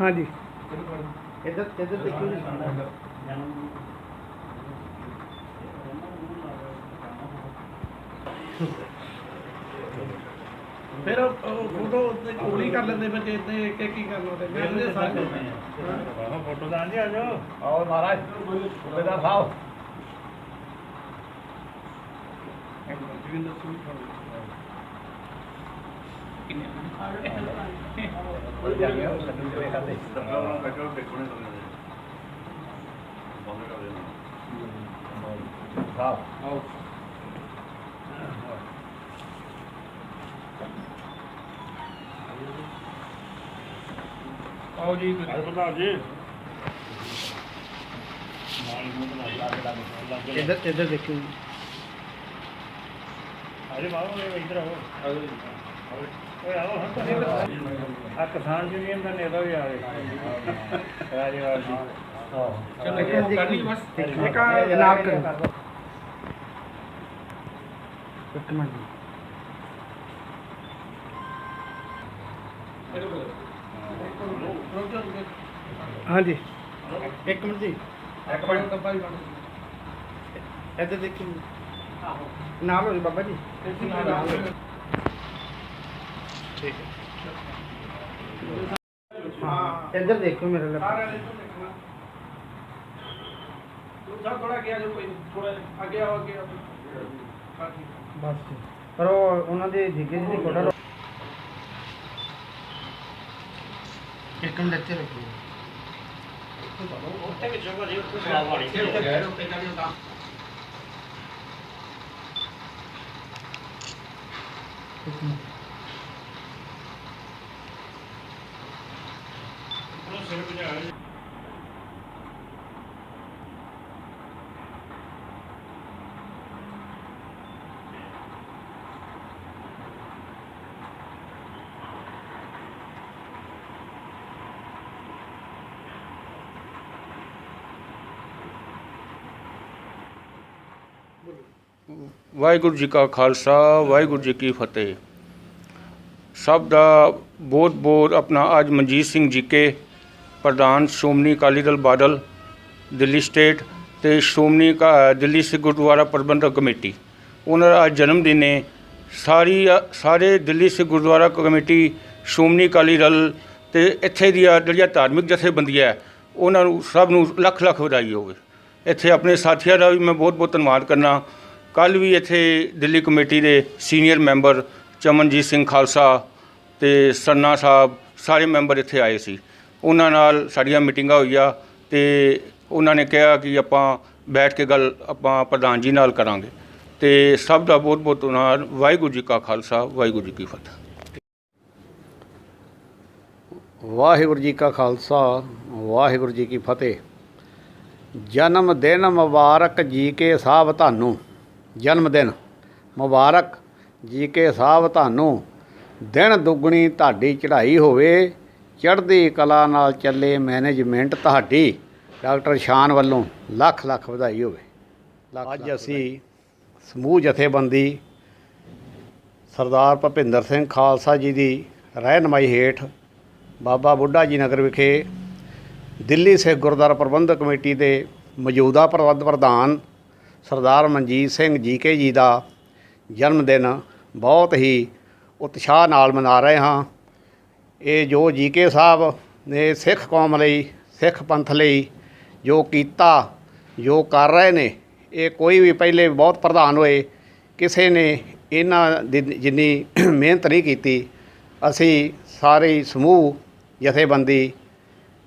ਹਾਂਜੀ। ਇੱਧਰ ਇੱਧਰ ਦੇਖੋ ਜੀ। ਫਿਰ ਉਹ ਫੋਟੋ ਤੇ ਕੋਲੀ ਕਰ ਲੈਂਦੇ ਫਿਰ ਜੇ ਤੇ ਕਿ ਕੀ ਕਰਨਾ ਤੇ ਮੈਂ ਇਹਦੇ ਸਾਰੇ ਫੋਟੋ ਤਾਂ ਆਂਦੇ ਆ ਜਾਓ। ਆਓ ਮਹਾਰਾਜ ਸੁਬੇਦਾਰ ਸਾਹਿਬ ਜਾ ਲੱਡੂ ਚਲੇ ਖਾਦੇ ਸਾਹਿਬ ਆਓ ਜੀ ਪ੍ਰਧਾਨ ਜੀ ਇੱਧਰ ਇੱਧਰ ਦੇਖੋ ਅਰੇ ਬਾਬੂ ਇੱਧਰ ਆਓ। ਓਏ ਆਓ ਹਾਂ ਤਾਂ ਆ ਕਿਸਾਨ ਯੂਨੀਅਨ ਦਾ ਨੇਤਾ ਵੀ ਆਵੇ ਰਾਜੇਵਾਲ ਜੀ। ਚਲੋ ਇੱਕ ਕਰ ਲਈ ਬਸ। ਇੱਕ ਜਨਾਬ ਕਰੋ। ਇੱਕ ਮਿੰਟ। ਹਾਂਜੀ। ਇੱਕ ਮਿੰਟ ਜੀ। ਇੱਕ ਮਿੰਟ। ਤਾਂ ਭਾਈ ਬਣ ਇੱਧਰ ਦੇਖੋ। ਜੀ ਨਾਲ ਹੋ ਜੀ ਬਾਬਾ ਜੀ। ਠੀਕ ਹੈ। ਹਾਂ। ਇੱਧਰ ਦੇਖੋ ਮੇਰੇ ਲਈ ਸਾਰਿਆਂ ਨੇ ਤੋਂ ਦੇਖਣਾ। ਦੂਜਾ ਥੋੜਾ ਗਿਆ ਜੋ ਕੋਈ ਥੋੜਾ ਅੱਗੇ ਆਓ ਅੱਗੇ ਆਓ। ਬਾਕੀ ਬਸ ਜੀ। ਪਰ ਉਹ ਉਹਨਾਂ ਦੇ ਜਿੱਗੇ ਦੀ ਇੱਕ ਮਿੰਟ ਇੱਥੇ ਰੱਖੋ। ਉੱਥੇ ਕਿ ਜਗ੍ਹਾ ਜੀ ਉੱਥੇ ਸਲਾਹ ਵਾਲੀ ਇੱਕ ਮਿੰਟ ਉਹ ਸਿਰ ਬਜਾ ਵਾਹਿਗੁਰੂ ਜੀ ਕਾ ਖਾਲਸਾ, ਵਾਹਿਗੁਰੂ ਜੀ ਕੀ ਫਤਿਹ। ਸਭ ਦਾ ਬਹੁਤ ਬਹੁਤ ਆਪਣਾ ਅੱਜ ਮਨਜੀਤ ਸਿੰਘ ਜੀ ਕੇ, ਪ੍ਰਧਾਨ ਸ਼੍ਰੋਮਣੀ ਅਕਾਲੀ ਦਲ ਬਾਦਲ, ਦਿੱਲੀ ਸਟੇਟ ਤੇ ਸ਼੍ਰੋਮਣੀ ਕਾ- ਦਿੱਲੀ ਸਿੱਖ ਗੁਰਦੁਆਰਾ ਪ੍ਰਬੰਧਕ ਕਮੇਟੀ। ਉਹਨਾਂ ਦਾ ਅੱਜ ਜਨਮ ਦਿਨ ਹੈ। ਸਾਰੀ, ਸਾਰੇ ਦਿੱਲੀ ਸਿੱਖ ਗੁਰਦੁਆਰਾ ਕਮੇਟੀ, ਸ਼੍ਰੋਮਣੀ ਅਕਾਲੀ ਦਲ ਤੇ ਇੱਥੇ ਦੀਆਂ ਜਿਹੜੀਆਂ ਧਾਰਮਿਕ ਜਥੇਬੰਦੀਆਂ ਉਹਨਾਂ ਨੂੰ ਸਭ ਨੂੰ ਲੱਖ ਲੱਖ ਵਧਾਈ ਹੋਵੇ। ਇੱਥੇ ਆਪਣੇ ਸਾਥੀਆਂ ਦਾ ਵੀ ਮੈਂ ਬਹੁਤ ਬਹੁਤ ਧੰਨਵਾਦ ਕਰਨਾ। ਕੱਲ ਵੀ ਇੱਥੇ ਦਿੱਲੀ ਕਮੇਟੀ ਦੇ ਸੀਨੀਅਰ ਮੈਂਬਰ ਚਮਨਜੀਤ ਸਿੰਘ ਖਾਲਸਾ ਤੇ ਸੰਨਾ ਸਾਹਿਬ ਸਾਰੇ ਮੈਂਬਰ ਇੱਥੇ ਆਏ ਸੀ। ਉਹਨਾਂ ਨਾਲ ਸਾਡੀਆਂ ਮੀਟਿੰਗਾਂ ਹੋਈਆਂ ਤੇ ਉਹਨਾਂ ਨੇ ਕਿਹਾ ਕਿ ਆਪਾਂ ਬੈਠ ਕੇ ਗੱਲ ਆਪਾਂ ਪ੍ਰਧਾਨ ਜੀ ਨਾਲ ਕਰਾਂਗੇ। ਤੇ ਸਭ ਦਾ ਬਹੁਤ ਬਹੁਤ ਧੰਨਵਾਦ। ਵਾਹਿਗੁਰੂ ਜੀ ਕਾ ਖਾਲਸਾ, ਵਾਹਿਗੁਰੂ ਜੀ ਕੀ ਫਤਿਹ। ਵਾਹਿਗੁਰੂ ਜੀ ਕਾ ਖਾਲਸਾ, ਵਾਹਿਗੁਰੂ ਜੀ ਕੀ ਫਤਿਹ। ਜਨਮ ਦਿਨ ਮੁਬਾਰਕ ਜੀ ਕੇ ਸਾਹਿਬ ਤੁਹਾਨੂੰ। ਜਨਮ ਦਿਨ ਮੁਬਾਰਕ। ਜੀ ਕੇ ਸਾਹਿਬ ਤੁਹਾਨੂੰ ਦਿਨ ਦੁੱਗਣੀ ਤੁਹਾਡੀ ਚੜ੍ਹਾਈ ਹੋਵੇ। ਚੜ੍ਹਦੀ ਕਲਾ ਨਾਲ ਚੱਲੇ ਮੈਨੇਜਮੈਂਟ ਤੁਹਾਡੀ। ਡਾਕਟਰ ਸ਼ਾਨ ਵੱਲੋਂ ਲੱਖ ਲੱਖ ਵਧਾਈ ਹੋਵੇ। ਅੱਜ ਅਸੀਂ ਸਮੂਹ ਜਥੇਬੰਦੀ ਸਰਦਾਰ ਭਪਿੰਦਰ ਸਿੰਘ ਖਾਲਸਾ ਜੀ ਦੀ ਰਹਿਨਮਾਈ ਹੇਠ ਬਾਬਾ ਬੁੱਢਾ ਜੀ ਨਗਰ ਵਿਖੇ ਦਿੱਲੀ ਸਿੱਖ ਗੁਰਦੁਆਰਾ ਪ੍ਰਬੰਧਕ ਕਮੇਟੀ ਦੇ ਮੌਜੂਦਾ ਪ੍ਰਬੰਧ ਪ੍ਰਧਾਨ ਸਰਦਾਰ ਮਨਜੀਤ ਸਿੰਘ ਜੀਕੇ ਜੀ ਦਾ ਜਨਮ ਦਿਨ ਬਹੁਤ ਹੀ ਉਤਸ਼ਾਹ ਨਾਲ ਮਨਾ ਰਹੇ ਹਾਂ। ਇਹ ਜੋ ਜੀਕੇ ਸਾਹਿਬ ਨੇ ਸਿੱਖ ਕੌਮ ਲਈ, ਸਿੱਖ ਪੰਥ ਲਈ ਜੋ ਕੀਤਾ, ਜੋ ਕਰ ਰਹੇ ਨੇ, ਇਹ ਕੋਈ ਵੀ ਪਹਿਲੇ ਬਹੁਤ ਪ੍ਰਧਾਨ ਹੋਏ, ਕਿਸੇ ਨੇ ਇਹਨਾਂ ਦੀ ਜਿੰਨੀ ਮਿਹਨਤ ਨਹੀਂ ਕੀਤੀ, ਅਸੀਂ ਸਾਰੇ ਸਮੂਹ ਜਥੇਬੰਦੀ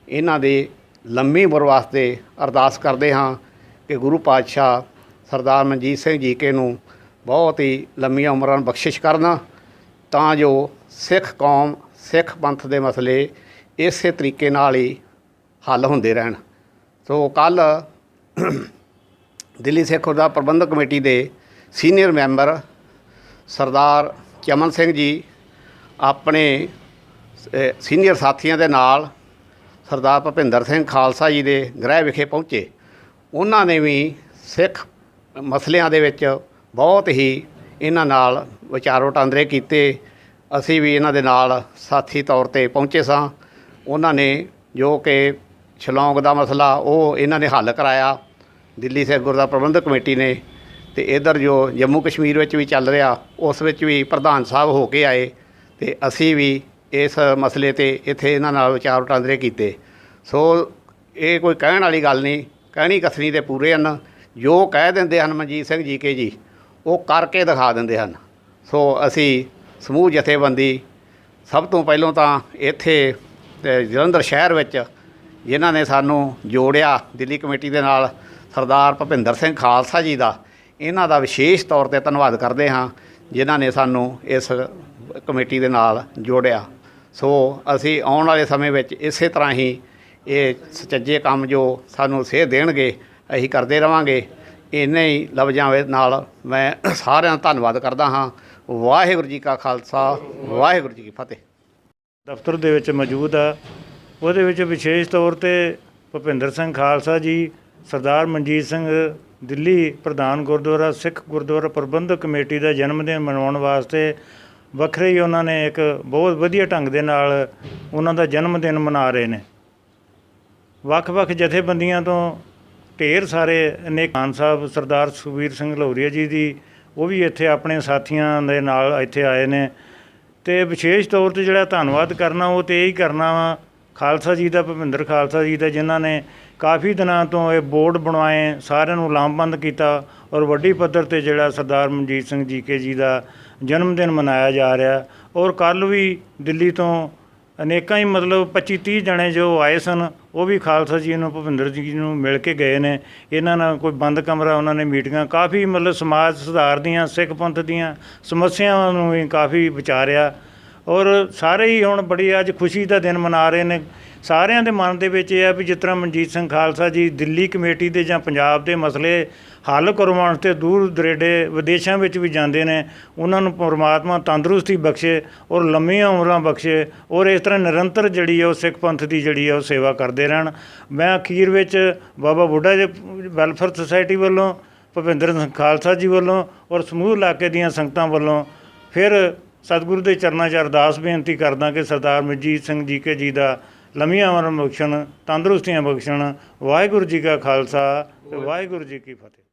ਇਹਨਾਂ ਦੇ ਲੰਮੀ ਉਮਰ ਵਾਸਤੇ ਅਰਦਾਸ ਕਰਦੇ ਹਾਂ ਕਿ ਗੁਰੂ ਪਾਤਸ਼ਾਹ ਸਰਦਾਰ ਮਨਜੀਤ ਸਿੰਘ ਜੀ ਕੇ ਨੂੰ ਬਹੁਤ ਹੀ ਲੰਮੀਆਂ ਉਮਰਾਂ ਬਖਸ਼ਿਸ਼ ਕਰਨਾ ਤਾਂ ਜੋ ਸਿੱਖ ਕੌਮ, ਸਿੱਖ ਪੰਥ ਦੇ ਮਸਲੇ ਇਸੇ ਤਰੀਕੇ ਨਾਲ ਹੀ ਹੱਲ ਹੁੰਦੇ ਰਹਿਣ। ਸੋ ਕੱਲ ਦਿੱਲੀ ਸਿੱਖ ਗੁਰਦੁਆਰਾ ਪ੍ਰਬੰਧਕ ਕਮੇਟੀ ਦੇ ਸੀਨੀਅਰ ਮੈਂਬਰ ਸਰਦਾਰ ਚਮਨ ਸਿੰਘ ਜੀ ਆਪਣੇ ਸੀਨੀਅਰ ਸਾਥੀਆਂ ਦੇ ਨਾਲ ਸਰਦਾਰ ਭੁਪਿੰਦਰ ਸਿੰਘ ਖਾਲਸਾ ਜੀ ਦੇ ਗ੍ਰਹਿ ਵਿਖੇ ਪਹੁੰਚੇ। ਉਹਨਾਂ ਨੇ ਵੀ ਸਿੱਖ ਮਸਲਿਆਂ ਦੇ ਵਿੱਚ ਬਹੁਤ ਹੀ ਇਹਨਾਂ ਨਾਲ ਵਿਚਾਰ ਵਟਾਂਦਰੇ ਕੀਤੇ। ਅਸੀਂ ਵੀ ਇਹਨਾਂ ਦੇ ਨਾਲ ਸਾਥੀ ਤੌਰ ਤੇ ਪਹੁੰਚੇ ਸਾਂ। ਉਹਨਾਂ ਨੇ ਜੋ ਕਿ ਸ਼ਿਲੌਂਗ ਦਾ ਮਸਲਾ ਉਹ ਇਹਨਾਂ ਨੇ ਹੱਲ ਕਰਾਇਆ। ਦਿੱਲੀ ਸਿੱਖ ਗੁਰਦੁਆਰਾ ਪ੍ਰਬੰਧਕ ਕਮੇਟੀ ਨੇ ਤੇ ਇਧਰ ਜੋ ਜੰਮੂ ਕਸ਼ਮੀਰ ਵਿੱਚ ਵੀ ਚੱਲ ਰਿਹਾ, ਉਸ ਵਿੱਚ ਵੀ ਪ੍ਰਧਾਨ ਸਾਹਿਬ ਹੋ ਕੇ ਆਏ ਤੇ ਅਸੀਂ ਵੀ ਇਸ ਮਸਲੇ ਤੇ ਇੱਥੇ ਇਹਨਾਂ ਨਾਲ ਵਿਚਾਰ ਵਟਾਂਦਰੇ ਕੀਤੇ। ਸੋ ਇਹ ਕੋਈ ਕਹਿਣ ਵਾਲੀ ਗੱਲ ਨਹੀਂ, ਕਹਿਣੀ ਕਥਨੀ ਦੇ ਪੂਰੇ ਹਨ। ਜੋ ਕਹਿ ਦਿੰਦੇ ਹਨ ਮਨਜੀਤ ਸਿੰਘ ਜੀ ਕੇ ਜੀ, ਉਹ ਕਰਕੇ ਦਿਖਾ ਦਿੰਦੇ ਹਨ। ਸੋ ਅਸੀਂ ਸਮੂਹ ਜਥੇਬੰਦੀ ਸਭ ਤੋਂ ਪਹਿਲਾਂ ਤਾਂ ਇੱਥੇ ਜਲੰਧਰ ਸ਼ਹਿਰ ਵਿੱਚ ਜਿਨ੍ਹਾਂ ਨੇ ਸਾਨੂੰ ਜੋੜਿਆ ਦਿੱਲੀ ਕਮੇਟੀ ਦੇ ਨਾਲ ਸਰਦਾਰ ਭੁਪਿੰਦਰ ਸਿੰਘ ਖਾਲਸਾ ਜੀ ਦਾ, ਇਹਨਾਂ ਦਾ ਵਿਸ਼ੇਸ਼ ਤੌਰ ਤੇ ਧੰਨਵਾਦ ਕਰਦੇ ਹਾਂ, ਜਿਨ੍ਹਾਂ ਨੇ ਸਾਨੂੰ ਇਸ ਕਮੇਟੀ ਦੇ ਨਾਲ ਜੋੜਿਆ। ਸੋ ਅਸੀਂ ਆਉਣ ਵਾਲੇ ਸਮੇਂ ਵਿੱਚ ਇਸੇ ਤਰ੍ਹਾਂ ਹੀ ਇਹ ਸੁਚੱਜੇ ਕੰਮ ਜੋ ਸਾਨੂੰ ਸੇਧ ਦੇਣਗੇ ਅਸੀਂ ਕਰਦੇ ਰਵਾਂਗੇ। ਇੰਨੇ ਹੀ ਲਫ਼ਜ਼ਾਂ ਨਾਲ ਮੈਂ ਸਾਰਿਆਂ ਦਾ ਧੰਨਵਾਦ ਕਰਦਾ ਹਾਂ। ਵਾਹਿਗੁਰੂ ਜੀ ਕਾ ਖਾਲਸਾ, ਵਾਹਿਗੁਰੂ ਜੀ ਕੀ ਫਤਿਹ। ਦਫ਼ਤਰ ਦੇ ਵਿੱਚ ਮੌਜੂਦ ਆ। ਉਹਦੇ ਵਿੱਚ ਵਿਸ਼ੇਸ਼ ਤੌਰ ਤੇ ਭੁਪਿੰਦਰ ਸਿੰਘ ਖਾਲਸਾ ਜੀ, ਸਰਦਾਰ ਮਨਜੀਤ ਸਿੰਘ ਦਿੱਲੀ ਪ੍ਰਧਾਨ ਗੁਰਦੁਆਰਾ, ਸਿੱਖ ਗੁਰਦੁਆਰਾ ਪ੍ਰਬੰਧਕ ਕਮੇਟੀ ਦਾ ਜਨਮ ਦਿਨ ਮਨਾਉਣ ਵਾਸਤੇ ਵੱਖਰੇ ਹੀ ਉਹਨਾਂ ਨੇ ਇੱਕ ਬਹੁਤ ਵਧੀਆ ਢੰਗ ਦੇ ਨਾਲ ਉਹਨਾਂ ਦਾ ਜਨਮ ਦਿਨ ਮਨਾ ਰਹੇ ਨੇ। ਵੱਖ-ਵੱਖ ਜਥੇਬੰਦੀਆਂ ਤੋਂ ਢੇਰ ਸਾਰੇ ਅਨੇਕ ਖਾਨ ਸਾਹਿਬ, ਸਰਦਾਰ ਸੁਖਬੀਰ ਸਿੰਘ ਲਹੌਰੀਆ ਜੀ ਦੀ, ਉਹ ਵੀ ਇੱਥੇ ਆਪਣੇ ਸਾਥੀਆਂ ਦੇ ਨਾਲ ਇੱਥੇ ਆਏ ਨੇ। ਤੇ ਵਿਸ਼ੇਸ਼ ਤੌਰ ਤੇ ਜਿਹੜਾ ਧੰਨਵਾਦ ਕਰਨਾ, ਉਹ ਤੇ ਇਹੀ ਕਰਨਾ ਵਾ, ਖਾਲਸਾ ਜੀ ਦਾ ਭੁਪਿੰਦਰ ਖਾਲਸਾ ਜੀ ਦਾ, ਜਿਨ੍ਹਾਂ ਨੇ ਕਾਫੀ ਦਿਨਾਂ ਤੋਂ ਇਹ ਬੋਰਡ ਬਣਵਾਏ, ਸਾਰਿਆਂ ਨੂੰ ਲਾਮਬੰਦ ਕੀਤਾ ਔਰ ਵੱਡੀ ਪੱਧਰ ਤੇ ਜਿਹੜਾ ਸਰਦਾਰ ਮਨਜੀਤ ਸਿੰਘ ਜੀ ਕੇ ਜੀ ਦਾ ਜਨਮ ਦਿਨ ਮਨਾਇਆ ਜਾ ਰਿਹਾ। ਔਰ ਕੱਲ ਵੀ ਦਿੱਲੀ ਤੋਂ ਅਨੇਕਾਂ ਹੀ ਮਤਲਬ 25 30 ਜਣੇ ਜੋ ਆਏ ਸਨ, ਉਹ ਵੀ ਖਾਲਸਾ ਜੀ ਨੂੰ, ਭੁਪਿੰਦਰ ਜੀ ਨੂੰ ਮਿਲ ਕੇ ਗਏ ਨੇ। ਇਹਨਾਂ ਨਾਲ ਕੋਈ ਬੰਦ ਕਮਰਾ, ਉਹਨਾਂ ਨੇ ਮੀਟਿੰਗਾਂ, ਕਾਫੀ ਮਤਲਬ ਸਮਾਜ ਸੁਧਾਰ ਦੀਆਂ, ਸਿੱਖ ਪੰਥ ਦੀਆਂ ਸਮੱਸਿਆਵਾਂ ਨੂੰ ਵੀ ਕਾਫੀ ਵਿਚਾਰਿਆ। ਔਰ ਸਾਰੇ ਹੀ ਹੁਣ ਬੜੀ ਅੱਜ ਖੁਸ਼ੀ ਦਾ ਦਿਨ ਮਨਾ ਰਹੇ ਨੇ। ਸਾਰਿਆਂ ਦੇ ਮਨ ਦੇ ਵਿੱਚ ਇਹ ਆ ਵੀ ਜਿਸ ਤਰ੍ਹਾਂ ਮਨਜੀਤ ਸਿੰਘ ਖਾਲਸਾ ਜੀ ਦਿੱਲੀ ਕਮੇਟੀ ਦੇ ਜਾਂ ਪੰਜਾਬ ਦੇ ਮਸਲੇ ਹੱਲ ਕਰਵਾਉਣ ਤੇ ਦੂਰ ਦਰੇਡੇ ਵਿਦੇਸ਼ਾਂ ਵਿੱਚ ਵੀ ਜਾਂਦੇ ਨੇ, ਉਹਨਾਂ ਨੂੰ ਪਰਮਾਤਮਾ ਤੰਦਰੁਸਤੀ ਬਖਸ਼ੇ ਔਰ ਲੰਮੀਆਂ ਉਮਰਾਂ ਬਖਸ਼ੇ ਔਰ ਇਸ ਤਰ੍ਹਾਂ ਨਿਰੰਤਰ ਜਿਹੜੀ ਹੈ ਉਹ ਸਿੱਖ ਪੰਥ ਦੀ ਜਿਹੜੀ ਹੈ ਉਹ ਸੇਵਾ ਕਰਦੇ ਰਹਿਣ। ਮੈਂ ਅਖੀਰ ਵਿੱਚ ਬਾਬਾ ਬੁੱਢਾ ਜੀ ਵੈਲਫੇਅਰ ਸੁਸਾਇਟੀ ਵੱਲੋਂ, ਭੁਪਿੰਦਰ ਸਿੰਘ ਖਾਲਸਾ ਜੀ ਵੱਲੋਂ ਔਰ ਸਮੂਹ ਇਲਾਕੇ ਦੀਆਂ ਸੰਗਤਾਂ ਵੱਲੋਂ ਫਿਰ ਸਤਿਗੁਰੂ ਦੇ ਚਰਨਾਂ 'ਚ ਅਰਦਾਸ ਬੇਨਤੀ ਕਰਦਾ ਕਿ ਸਰਦਾਰ ਮਨਜੀਤ ਸਿੰਘ ਜੀ ਕੇ ਜੀ ਦਾ ਲੰਮੀਆਂ ਉਮਰਾਂ ਬਖਸ਼ਣ, ਤੰਦਰੁਸਤੀਆਂ ਬਖਸ਼ਣ। ਵਾਹਿਗੁਰੂ ਜੀ ਕਾ ਖਾਲਸਾ ਤੇ ਵਾਹਿਗੁਰੂ ਜੀ ਕੀ ਫਤਿਹ।